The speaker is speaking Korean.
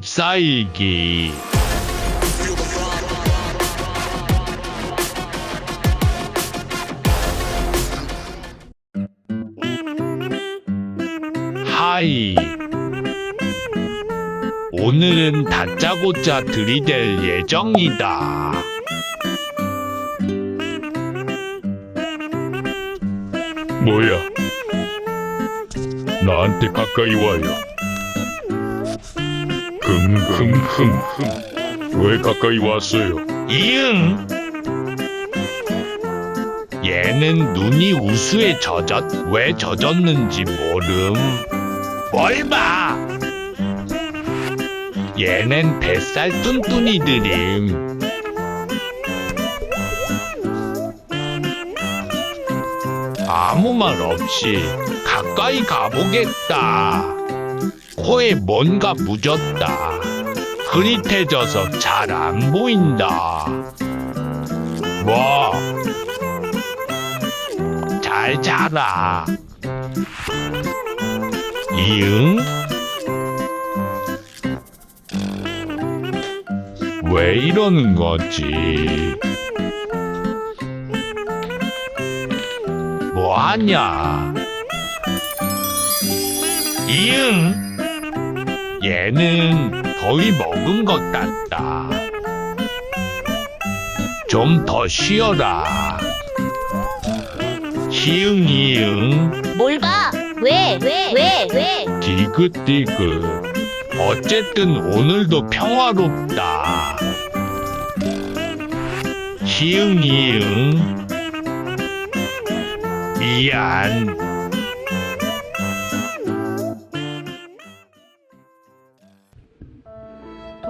14일기 하이 오늘은 다짜고짜 들이댈 예정이다. 뭐야? 나한테 가까이 와요. 흥흥흥흥. 왜 가까이 왔어요? 이응 얘는 눈이 우수에 젖었 왜 젖었는지 모름 뭘 봐? 얘는 뱃살 뚠뚠이들임 아무 말 없이 가까이 가보겠다 코에 뭔가 묻었다 흐릿해져서 잘 안 보인다. 뭐? 잘 자라. 이응? 왜 이러는 거지? 뭐 하냐? 이응? 얘는 거의 먹은 것 같다. 좀 더 쉬어라. 희응 이응 뭘 봐? 왜? 왜? 왜? 왜? 디귿디귿. 어쨌든 오늘도 평화롭다. 희응 이응 미안.